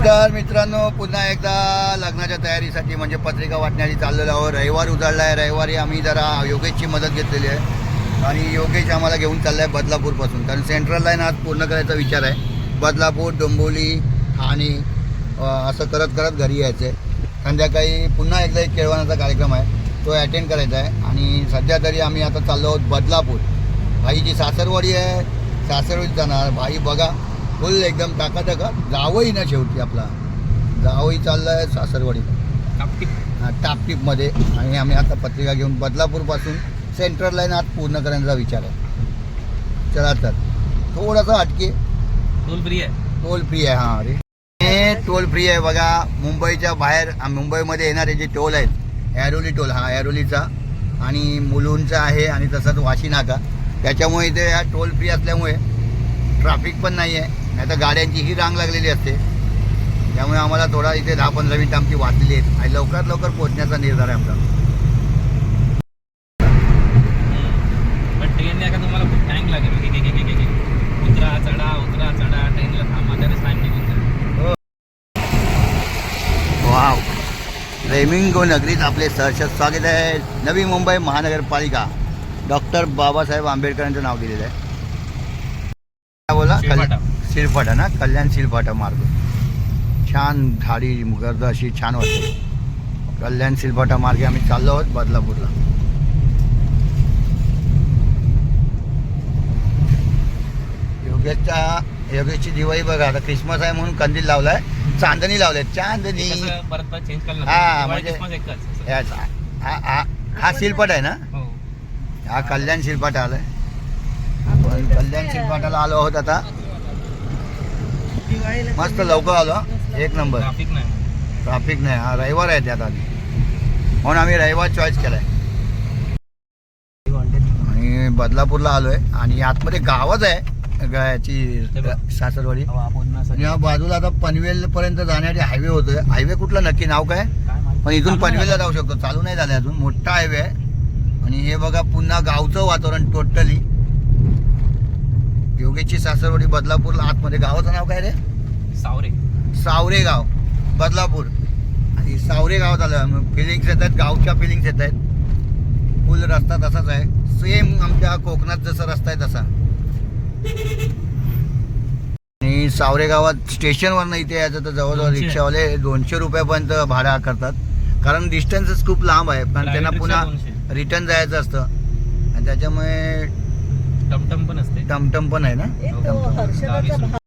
नमस्कार मित्रांनो पुन्हा एकदा लग्नाच्या तयारीसाठी म्हणजे पत्रिका वाटण्यासाठी चाललेलो आहोत. रविवार उजाडला आहे रविवारी आम्ही जरा योगेशची मदत घेतलेली आहे. आणि योगेश आम्हाला घेऊन चालला आहे बदलापूरपासून. कारण सेंट्रल लाईन आज पूर्ण करायचा विचार आहे. बदलापूर डोंबोली ठाणे असं करत करत घरी यायचं आहे. संध्याकाळी पुन्हा एकदा एक केळवणाचा कार्यक्रम आहे. तो अटेंड करायचा आहे. आणि सध्या तरी आम्ही आता चाललो आहोत बदलापूर. भाईची सासरवाडी आहे. सासरवाडीत जाणार. भाई बघा. फुल एकदम टाकाटका जावंही ना शेवटी आपला. जावंही चाललं आहे सासरवाडी हा, टापटीपमध्ये आणि आम्ही आता पत्रिका घेऊन बदलापूरपासून सेंट्रल लाईन आज पूर्ण करण्याचा विचार आहे. चला तर. थोडंसं हटके. टोल फ्री आहे. टोल फ्री आहे हां. अरे हे टोल फ्री आहे बघा. मुंबईच्या बाहेर मुंबईमध्ये येणारे जे टोल आहेत ॲरोली टोल हा ॲरोलीचा आणि मुलुंडचा आहे आणि तसंच वाशी नाका त्याच्यामुळे इथे या टोल फ्री असल्यामुळे ट्रॅफिक पण नाही आहे नाही तर गाड्यांची ही रांग लागलेली असते. त्यामुळे आम्हाला थोडा इथे दहा पंधरा मिनिटं आमची वाचलेली आहेत आणि लवकरात लवकर पोहोचण्याचा निर्धार आहे आमचा. पण ट्रेनने का तुम्हाला खूप टाइम लागेल. एक- एक- एक- एक- एक. उतरा चढा उतरा चढा. ट्रेनला थांबा. त्यानेच टाइम निघून जाईल वाव. रेमिंगो नगरीत आपले सहर्ष स्वागत आहे. नवी मुंबई महानगरपालिका. डॉक्टर बाबासाहेब आंबेडकरांचं नाव दिलेलं आहे. बोला शिरफाटा. ना कल्याण शिरफाटा मार्ग. छान झाडी गर्द अशी छान वाटते. कल्याण शिरफाटा मार्गे आम्ही चाललो आहोत बदलापूरला. योगेशच्या योगेशची दिवाळी बघा आता क्रिसमस आहे म्हणून कंदील लावलाय. चांदणी लावले चांदणी. हा, म्हणजे- हा हा हा शिलपट आहे ना? हो. हा कल्याण शिलपाट आलाय. कल्याण शिलपाटाला आलो आहोत आता. मस्त लवकर आलो एक नंबर. ट्राफिक नाही. हा रविवार आहे त्यात आधी. म्हणून आम्ही रविवार चॉईस केलाय. आणि बदलापूरला आलोय. आणि आतमध्ये गावच आहे. ग- याची ते बघ. सासरवाडी. या बाजूला आता पनवेल पर्यंत जाण्यासाठी हायवे होतोय. हायवे कुठला नक्की? नाव काय? पण इथून पनवेलला. जाऊ शकतो. चालू नाही झालं अजून. मोठा हायवे आहे. आणि हे बघा पुन्हा गावचं वातावरण टोटली योगेशची सासरवाडी बदलापूरला आतमध्ये गावाचं नाव काय रे? सावरे. सावरे गाव बदलापूर. आणि सावरे गावात आलं फिलिंग्स येत आहेत गावच्या फिलिंग्स येत आहेत. फुल रस्ता तसाच आहे. सेम आमच्या कोकणात जसा रस्ता आहे तसा. आणि सावरे गावात स्टेशनवरनं इथे यायचं तर जवळजवळ. रिक्षावाले दोनशे रुपयापर्यंत भाडा आकारतात. कारण डिस्टन्सच खूप लांब आहे. कारण त्यांना पुन्हा. रिटर्न जायचं असतं. आणि त्याच्यामुळे टमटम पण असते. टमटम पण आहे ना? भाग.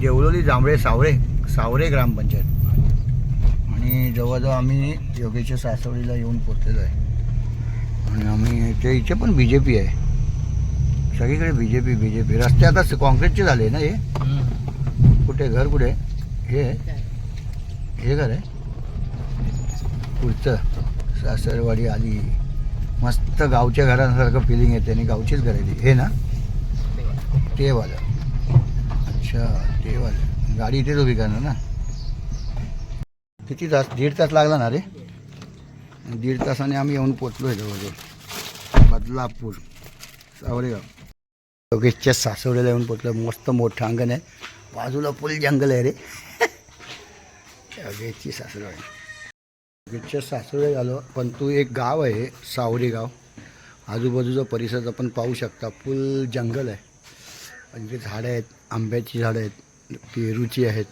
देवळोली जांभळे सावरे सावरे ग्रामपंचायत. आणि जवळजवळ आम्ही योगेशच्या सासवडीला येऊन पोचलेलो आहे. आणि आम्ही ते इथे पण बी जे पी आहे. सगळीकडे B J P B J P रस्ते आता कॉन्क्रीटचे झाले ना हे. कुठे घर कुठे? हे? आहे? हे घर आहे? पुढचं सासरवाडी आली. मस्त गावच्या घरासारखं फिलिंग येते आणि गावचीच घर आहे हे ना? ते वालं अच्छा ते वालं गाडी इथेच उभी करणार ना? किती तास दीड तास लागला ना रे? दीड तासाने आम्ही येऊन पोचलो आहे जवळजवळ. बदलापूर सावरेगाव. योगेशच्या सासवडीला येऊन पोचलो. मस्त मोठं अंगण आहे. बाजूला फुल जंगल आहे रे. योगेशची सासरवाडी योगेशच्या सासवडे आलो पण तू एक गाव आहे सावरे गाव. आजूबाजूचा परिसर आपण पाहू शकता. फुल जंगल आहे. म्हणजे झाडं आहेत आंब्याची झाडं आहेत पेरूची आहेत.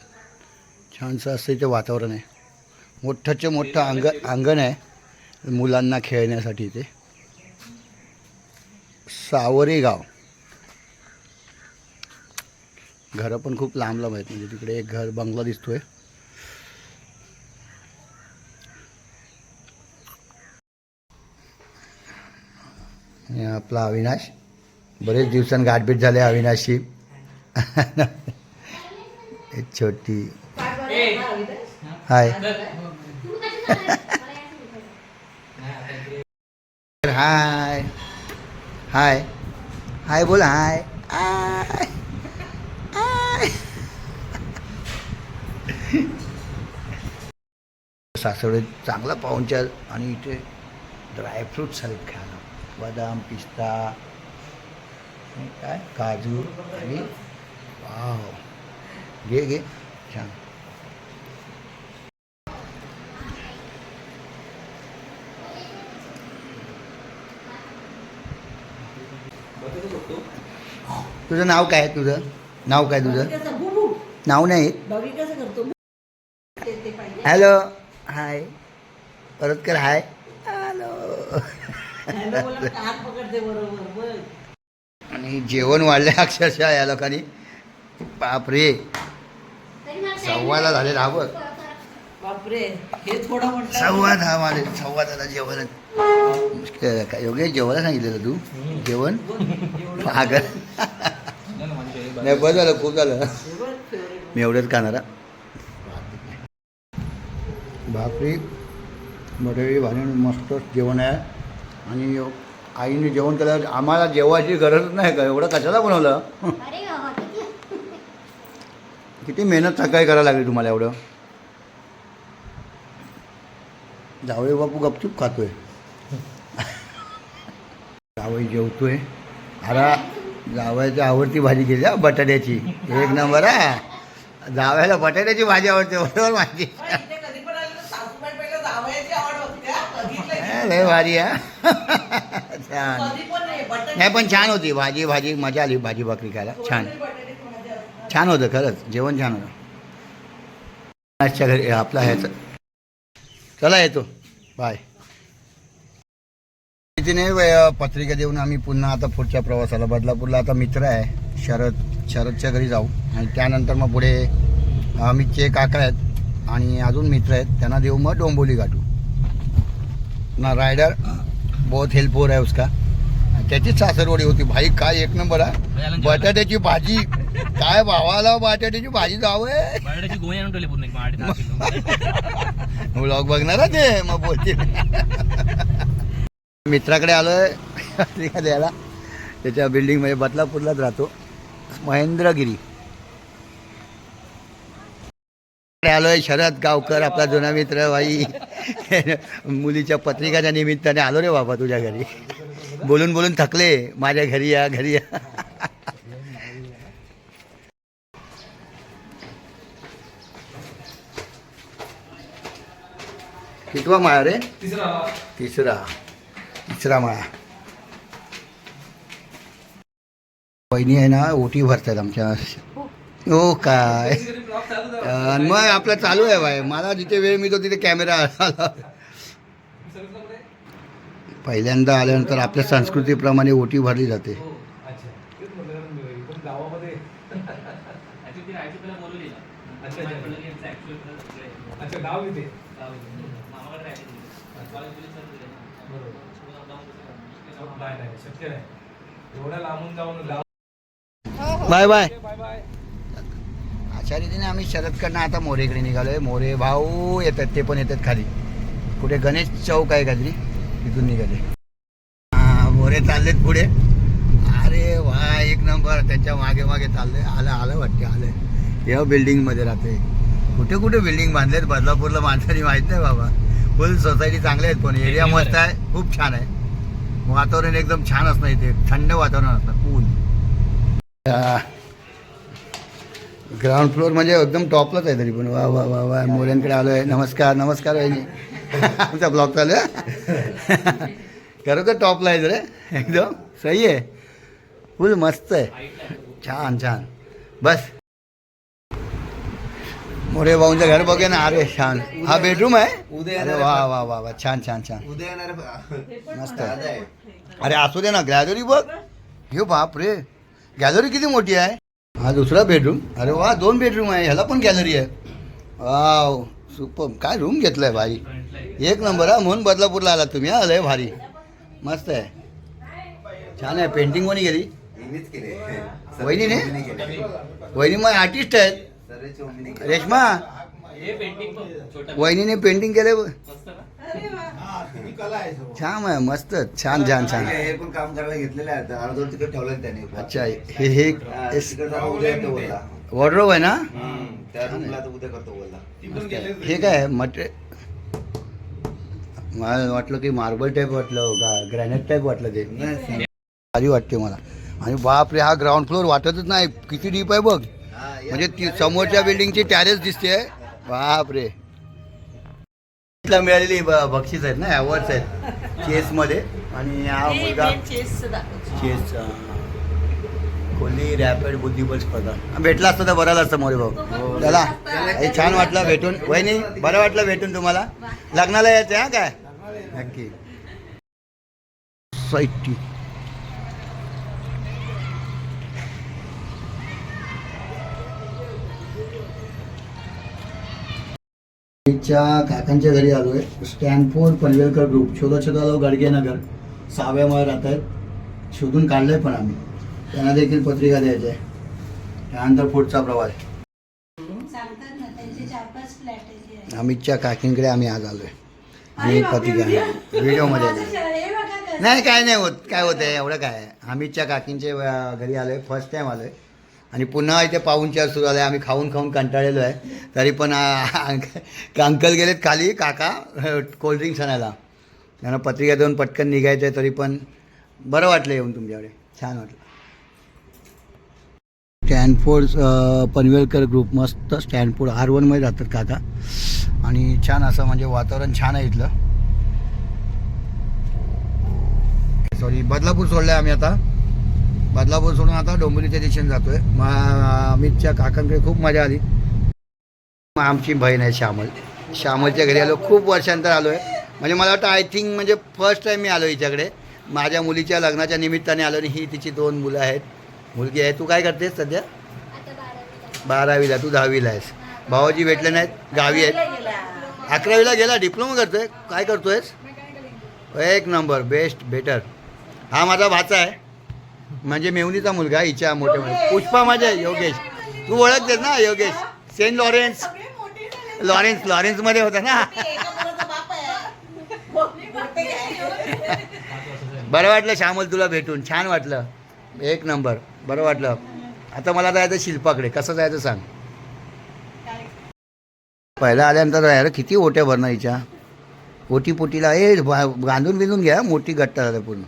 छानसं असं इथे वातावरण आहे. मोठंच्या मोठं अंग अंगण आहे मुलांना खेळण्यासाठी इथे. सावरे गाव. घरं पण खूप लांब लांब आहेत. म्हणजे तिकडे एक घर बंगला दिसतोय आणि आपला अविनाश. बरेच दिवसांनी गाठभेट झाले अविनाशशी. एक छोटी. हाय. हाय. हाय. हाय बोल हाय. आय सासवडे चांगला पाहुणचार आणि इथे ड्रायफ्रूट सारखं खायला. बदाम पिस्ता काय काजू आणि वाव. घे घे. छान. तुझं नाव काय आहे तुझं? नाव काय तुझं? नाव नाही. हॅलो हाय परत कर. हाय हॅलो आणि जेवण वाढले अक्षरशः या लोकांनी. बापरे. सव्वाला झाले राबत बापरे हे थोडं म्हटलं सव्वा दहा वाले सव्वा दहाला जेवण. मुश्किल आहे. काय? योग्य जेवायला सांगितलेलं तू? जेवण? पागल नाही बरं झालं खूप झालं. मी एवढंच खाणारा भाकरी बटाटे भाजी मस्त जेवण आहे. आणि आईने जेवण केलं आम्हाला जेवायची गरज नाही का? एवढं कशाला बनवलं? किती किती मेहनत सकाळी करायला लागली तुम्हाला एवढं? जावळे बापू गपचूप खातोय. जावई जेवतोय. अरा जावयाची आवडती भाजी केली हा बटाट्याची. एक नंबर हा. जावयाला बटाट्याची भाजी आवडते बरोबर माझी कधी पण आलं तर सासूबाई पहिलं जावयाची आवड होती का बघितलंय हा, लय भारी हा छान. नाही पण छान होती. भाजी भाजी मजा आली भाजी भाकरी खायला. छान. छान होतं खरंच. जेवण छान होतं. घरी आपला ह्याचं. चला येतो. बाय तिने पत्रिका देऊन आम्ही पुन्हा आता पुढच्या प्रवासाला. बदलापूरला आता मित्र आहे शरद शरदच्या घरी जाऊ. आणि त्यानंतर मग पुढे अमितचे काका आहेत आणि अजून मित्र आहेत. त्यांना देऊ मग डोंबोली गाठू. ना रायडर बहुत हेल्पफुल आहे उसका. त्याचीच सासरवडी होती. भाई काय एक नंबर आहे बटाट्याची भाजी. काय भावाला बटाट्याची भाजी जावं व्लॉग बघणार ते. मग बोलतील मित्राकडे आलोय. द्यायला त्याच्या बिल्डिंगमध्ये बदलापूरलाच राहतो. महेंद्रगिरी. इकडे आलोय शरद गावकर आपला जुना मित्र भाई. मुलीच्या पत्रिकाच्या निमित्ताने आलो रे बाबा तुझ्या घरी. बोलून बोलून थकले. माझ्या घरी या घरी या. कितवा माळा रे? तिसरा. तिसरा. माळा. बहिणी आहे ना ओटी भरतात आमच्या. हो काय? मग आपलं चालू आहे बाय मला जिथे वेळ मिळतो तिथे कॅमेरा आला. पहिल्यांदा आल्यानंतर आपल्या संस्कृतीप्रमाणे ओटी भरली जाते. Bye bye. बाय अशा रीतीने आम्ही शरदकडनं आता मोरेकडे निघालो आहे मोरे भाऊ येतात ते पण येतात खाली. कुठे गणेश चौक आहे काहीतरी. तिथून निघाले. मोरे चाललेत पुढे. अरे वा एक नंबर. त्यांच्या मागे मागे चाललंय आलं आलं वाटते आलं. या बिल्डिंगमध्ये राहते कुठे कुठे बिल्डिंग बांधलेत? बदलापूरला माणसाने माहीत नाही बाबा. फुल सोसायटी चांगले आहेत पण एरिया मस्त आहे. खूप छान आहे. वातावरण एकदम छान असणं इथे. थंड वातावरण असतं. कूल ग्राउंड फ्लोअर म्हणजे एकदम टॉपलाच आहे तरी पण. वा वा वा वा मोऱ्यांकडे आलो आहे नमस्कार नमस्कार वहिनी. आमचा ब्लॉग चालू आहे. खरोखर टॉपला आहे रे एकदम. सही आहे. फुल मस्त आहे. छान छान. बस. मोरे भाऊंचं घर बघे ना. अरे छान. हा बेडरूम आहे? अरे वा वा वा वा. छान छान छान. मस्त. आहे. अरे असू दे ना. गॅलरी बघ. हे बाप रे. गॅलरी किती मोठी आहे? हा दुसरा बेडरूम अरे वा दोन बेडरूम आहे. ह्याला पण गॅलरी आहे. वाव सुपर काय रूम घेतलाय भाई एक नंबर हा. म्हणून बदलापूरला आला तुम्ही हा. लय भारी. मस्त आहे. छान आहे. पेंटिंग कोणी केली? वहिनीने? वहिनी मग आर्टिस्ट आहेत. रेश्मा? हे पेंटिंग पण छोटं. वहिनीने पेंटिंग ना छान आहे मस्त छान छान छान. हे पण काम करायला घेतलेलं आहे अर्धवट तिकडे ठेवलं त्याने. अच्छा हे हे वॉर्ड्रोब आहे ना? उद्या करतो बोलला. हे काय मटे मला वाटलं की मार्बल टाईप वाटलं का ग्रॅनाइट टाईप वाटलं ते. भारी वाटते मला. आणि बाप रे हा ग्राउंड फ्लोअर वाटतच नाही. किती डीप आहे बघ. म्हणजे ती समोरच्या बिल्डिंगची टॅरेस दिसते बाप तिला मिळालेली बक्षीस आहेत ना अवॉर्ड्स आहेत चेसमध्ये आणि हा मुलगा चेस कोहली रॅपिड बुद्धिबळ स्पर्धा. भेटला असतं तर बरं झालं असतं मोरे भाऊ. चला. हे छान वाटलं भेटून. वहिनी बरं वाटलं भेटून तुम्हाला. लग्नाला यायचं हा काय? नक्की. साहित्य च्या काकांच्या घरी आलो आहे स्टॅनफोर्ड पनवेलकर ग्रुप शोधा शोधालो गाडगेनगर सहाव्यामध्ये राहत आहेत. शोधून काढलंय पण आम्ही. त्यांना देखील पत्रिका द्यायची आहे त्यानंतर पुढचा प्रवास. आहे अमितच्या काकींकडे आम्ही आज आलोय. आणि पत्रिका व्हिडिओमध्ये. नाही काय नाही होत काय होत आहे एवढं काय आहे. अमितच्या काकींचे घरी आलोय फर्स्ट टाइम आलोय. आणि पुन्हा इथे पाहुणचार सुरू झाला आम्ही खाऊन खाऊन कंटाळलेलो आहे. तरी पण अंकल गेलेत खाली काका कोल्ड्रिंक्स आणायला. त्यांना पत्रिका देऊन पटकन निघायचं आहे तरी पण बरं वाटलं येऊन तुमच्याकडे. छान वाटलं. स्टॅनफोर्ड पनवेलकर ग्रुप मस्त स्टॅनफोर्ड आर वनमध्ये राहतात काका. आणि छान असं म्हणजे वातावरण छान आहे इथलं. सॉरी बदलापूर सोडलं आहे आम्ही आता. बदलापूर सोडून आता डोंबिवलीच्या दिशेने जातोय. मग अमितच्या काकांकडे खूप मजा आली. आमची बहीण आहे श्यामल. श्यामलच्या घरी आलो खूप वर्षांतर आलो आहे म्हणजे मला वाटतं आय थिंक म्हणजे फर्स्ट टाईम मी आलो हिच्याकडे. माझ्या मुलीच्या लग्नाच्या निमित्ताने आलो आणि ही तिची दोन मुलं आहेत. मुलगी आहे. तू काय करतेस सध्या? बारावीला. तू दहावीला आहेस. भावाजी भेटले नाहीत. गावी आहेत. अकरावीला गेला. डिप्लोमा करतोय. काय करतोयस? एक नंबर. बेस्ट. बेटर. हा माझा भाचा आहे. म्हणजे मेवणीचा मुलगा हिच्या मोठे मुलगा पुष्पा माझ्या योगेश. तू ओळखतेस ना योगेश? Saint Lawrence. लॉरेन्स लॉरेन्समध्ये होता ना. बरं वाटलं श्यामल तुला भेटून. छान वाटलं. एक नंबर. बरं वाटलं. आता मला जायचं शिल्पाकडे. कसं जायचं सांग. पहिला आल्यानंतर यार किती ओट्या भरणं हिच्या ओटी पोटीला ए बांधून बिंधून घ्या मोठी गट्टा झालं पूर्ण.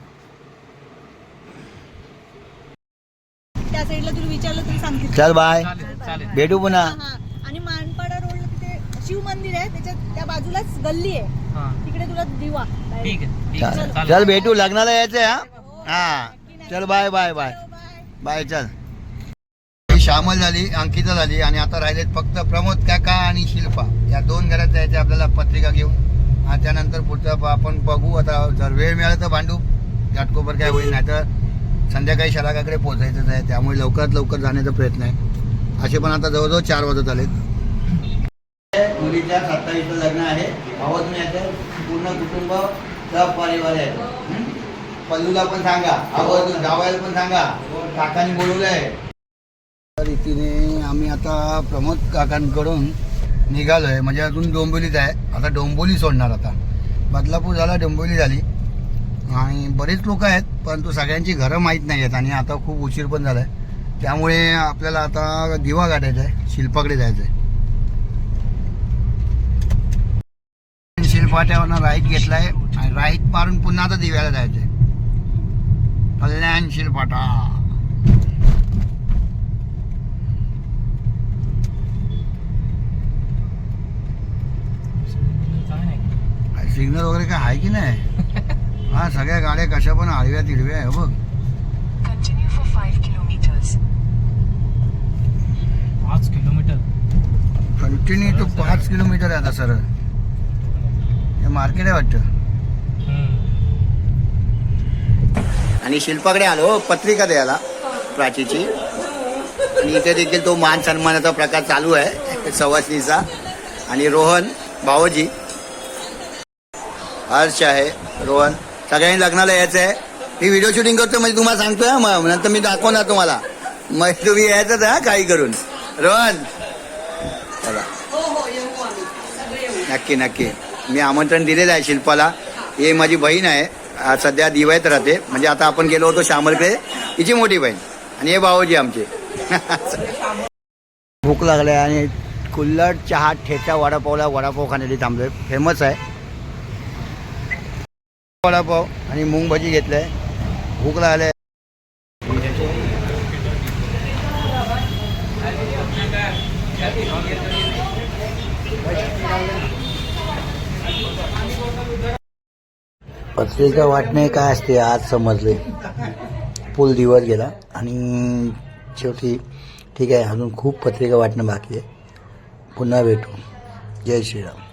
चल बाय. भेटू पुन्हा. आणि मानपाडा शिव मंदिर आहे त्याच्या त्या बाजूलाच गल्ली आहे. हा. तिकडे तुला दिवा. ठीक आहे चल भेटू लग्नाला यायचंय हा? हा चल बाय बाय बाय. बाय. चल. श्यामल झाली अंकिता झाली आणि आता राहिलेत फक्त प्रमोद काका आणि शिल्पा. या दोन घरात जायचे आपल्याला पत्रिका घेऊन. आणि त्यानंतर पुढचं आपण बघू. आता जर वेळ मिळाला तर भांडू. घाटकोपर काय होईल नाही तर संध्याकाळी शलाकाकडे पोहोचायचंच आहे. त्यामुळे लवकरात लवकर जाण्याचा प्रयत्न आहे. असे पण आता जवळजवळ चार वाजत आलेत. मुलीच्या सत्तावीसचं लग्न आहे. भावातून याचं पूर्ण कुटुंब परिवार आहे. पल्लूला पण सांगा. आवर्जून जावायला पण सांगा. काकांनी बोलवलं आहे. रीतीने आम्ही आता प्रमोद काकांकडून निघालोय. म्हणजे अजून डोंबिवलीत आहे. आता डोंबोली सोडणार आता. बदलापूर झाला डोंबिवली झाली. आणि बरेच लोक आहेत परंतु सगळ्यांची घरं माहीत नाही आहेत. आणि आता खूप उशीर पण झाला आहे त्यामुळे आपल्याला आता दिवा गाठायचा आहे. शिल्पाकडे जायचं आहे शिलपाट्यावरनं राईट घेतलाय आणि राईट मारून पुन्हा आता दिव्याला जायचंय. कल्याण नाही सिग्नल वगैरे काय आहे की नाही? हा सगळ्या गाड्या कशा पण आडव्या तिडव्या आहे हो बघ. Continue for 5 kilometers. पाच किलोमीटर. कंटिन्यू तो पाच किलोमीटर आहे आता सरळ. हे मार्केट आहे वाटतं. हम्म. आणि शिल्पाकडे आलो पत्रिका द्यायला प्राचीची. आणि इथे देखील तो मान सन्मानाचा प्रकार चालू आहे सवासनीचा. आणि रोहन भावोजी हर्ष आहे रोहन. सगळ्यांनी लग्नाला यायचं आहे. मी व्हिडिओ शूटिंग करतो म्हणजे तुम्हाला सांगतोय हा मग नंतर मी दाखवणार तुम्हाला. मग तुम्ही यायचंच हा काही करून. रोहन. चला. हो हो नक्की नक्की. मी आमंत्रण दिलेलं आहे शिल्पाला. हे माझी बहीण आहे. सध्या दिवाळीत राहते. म्हणजे आता आपण गेलो होतो श्यामलकडे. तिची मोठी बहीण. आणि हे भाऊजी आमचे. भूक लागले आणि कुल्लड चहा ठेचा वडापावला वडापाव खाण्यासाठी थांबलोय. फेमस आहे. वडापाव आणि मूग भजी घेतलंय. भूक लागले. पत्रिका वाटणे काय असते आज समजले. पूल दिवस गेला आणि शेवटी ठीक आहे अजून खूप पत्रिका वाटणं बाकी आहे. पुन्हा भेटू. जय श्रीराम.